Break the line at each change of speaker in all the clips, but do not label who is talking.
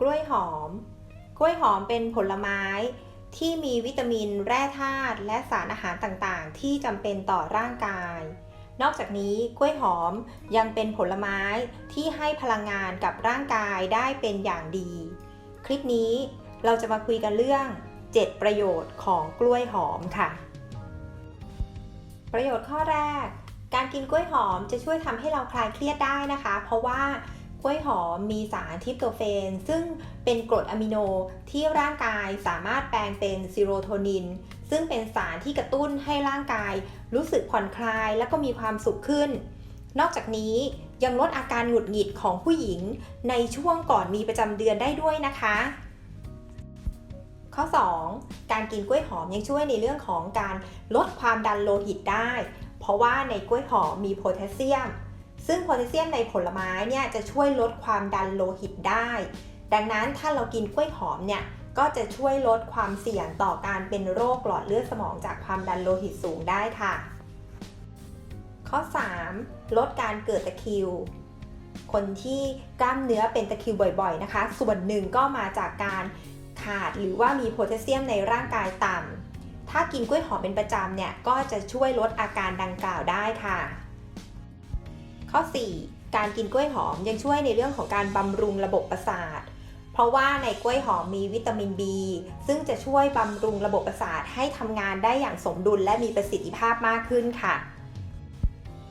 กล้วยหอม กล้วยหอมเป็นผลไม้ที่มีวิตามินแร่ธาตุและสารอาหารต่างๆ ที่จำเป็นต่อร่างกาย นอกจากนี้กล้วยหอมยังเป็นผลไม้ที่ให้พลังงานกับร่างกายได้เป็นอย่างดี คลิปนี้เราจะมาคุยกันเรื่อง 7 ประโยชน์ของกล้วยหอมค่ะ ประโยชน์ข้อแรก การกินกล้วยหอมจะช่วยทำให้เราคลายเครียดได้นะคะ เพราะว่า กล้วยหอมมีสารทิปโตเฟน ซึ่งเป็นกรดอะมิโนที่ร่างกายสามารถแปลงเป็นซีโรโทนิน ซึ่งเป็นสารที่กระตุ้นให้ร่างกาย รู้สึกผ่อนคลายและก็มีความสุขขึ้น นอกจากนี้ยังลดอาการหงุดหงิดของผู้หญิงในช่วงก่อนมีประจำเดือนได้ด้วยนะคะ ข้อ 2 การกินกล้วยหอมยังช่วยในเรื่องของการลดความดันโลหิตได้ เพราะว่าในกล้วยหอมมีโพแทสเซียม ซึ่งโพแทสเซียมในผลไม้เนี่ยจะช่วยลดความดันโลหิตได้ ดังนั้นถ้าเรากินกล้วยหอมเนี่ยก็จะช่วยลดความเสี่ยงต่อการเป็นโรคหลอดเลือดสมองจากความดันโลหิตสูงได้ค่ะ ข้อ 3 ลดการเกิดตะคริว คนที่กล้ามเนื้อเป็นตะคริวบ่อยๆนะคะ ส่วนหนึ่งก็มาจากการขาดหรือว่ามีโพแทสเซียมในร่างกายต่ำถ้ากินกล้วยหอมเป็นประจำเนี่ยก็จะช่วยลดอาการดังกล่าวได้ค่ะ ข้อ 4 การกินกล้วยหอมยังช่วยในเรื่องของการบำรุงระบบประสาท เพราะว่าในกล้วยหอมมีวิตามิน B ซึ่งจะช่วยบำรุงระบบประสาทให้ทำงานได้อย่างสมดุลและมีประสิทธิภาพมากขึ้นค่ะ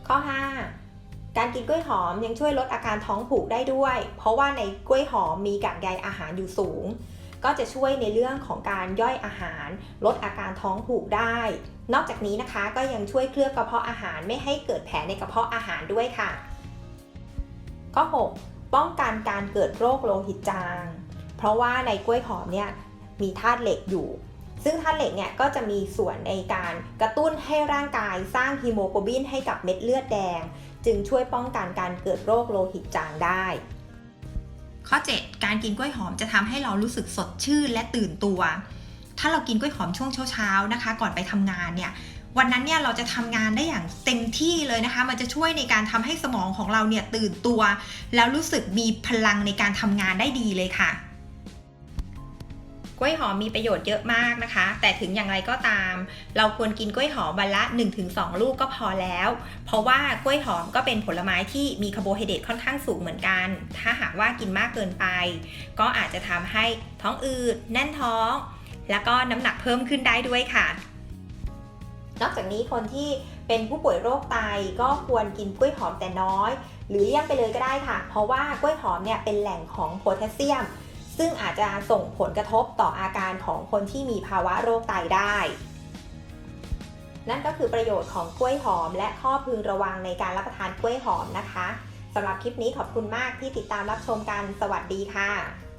ข้อ 5 การกินกล้วยหอมยังช่วยลดอาการท้องผูกได้ด้วย เพราะว่าในกล้วยหอมมีกากใยอาหารอยู่สูง ก็จะช่วยในเรื่องของการย่อยอาหาร ลดอาการท้องผูกได้ นอกจากนี้นะคะก็ยังช่วยเคลือบกระเพาะอาหารไม่ให้เกิดแผลในกระเพาะอาหารด้วยค่ะ ข้อ 6 ป้องกันการเกิดโรคโลหิตจาง เพราะว่าในกล้วยหอมเนี่ยมีธาตุเหล็กอยู่ซึ่งธาตุเหล็กเนี่ยก็จะมีส่วนในการกระตุ้นให้ร่างกายสร้างฮีโมโกลบินให้กับเม็ดเลือดแดง จึงช่วยป้องกันการเกิดโรคโลหิตจางได้ ข้อ 7 การกินกล้วยหอมจะทำให้เรารู้สึกสดชื่นและตื่นตัว ถ้าเรากินกล้วยหอมช่วงเช้าๆนะคะ ก่อนไปทำงานเนี่ยวันนั้นเนี่ยเราจะทำงานได้อย่างเต็มที่เลยนะคะ มันจะช่วยในการทำให้สมองของเราเนี่ยตื่นตัว แล้วรู้สึกมีพลังในการทำงานได้ดีเลยค่ะ กล้วยหอมมีประโยชน์เยอะมากนะคะ แต่ถึงอย่างไรก็ตาม เราควรกินกล้วยหอมวันละ 1-2 ลูกก็พอแล้ว เพราะว่ากล้วยหอมก็เป็นผลไม้ที่มีคาร์โบไฮเดรตค่อนข้างสูงเหมือนกัน ถ้าหากว่ากินมากเกินไป ก็อาจจะทำให้ท้องอืดแน่นท้อง แล้วก็น้ำหนักเพิ่มขึ้นได้ด้วยค่ะ นอกจากนี้คนที่เป็นผู้ป่วยโรคไตก็ควรกินกล้วยหอมแต่น้อย หรือเลี่ยงไปเลยก็ได้ค่ะ เพราะว่ากล้วยหอมเนี่ยเป็นแหล่งของโพแทสเซียม ซึ่งอาจจะส่งผลกระทบต่ออาการของคนที่มีภาวะโรคไตได้ นั่นก็คือประโยชน์ของกล้วยหอม และข้อพึงระวังในการรับประทานกล้วยหอมนะคะสำหรับคลิปนี้ขอบคุณมากที่ติดตามรับชมกัน สวัสดีค่ะ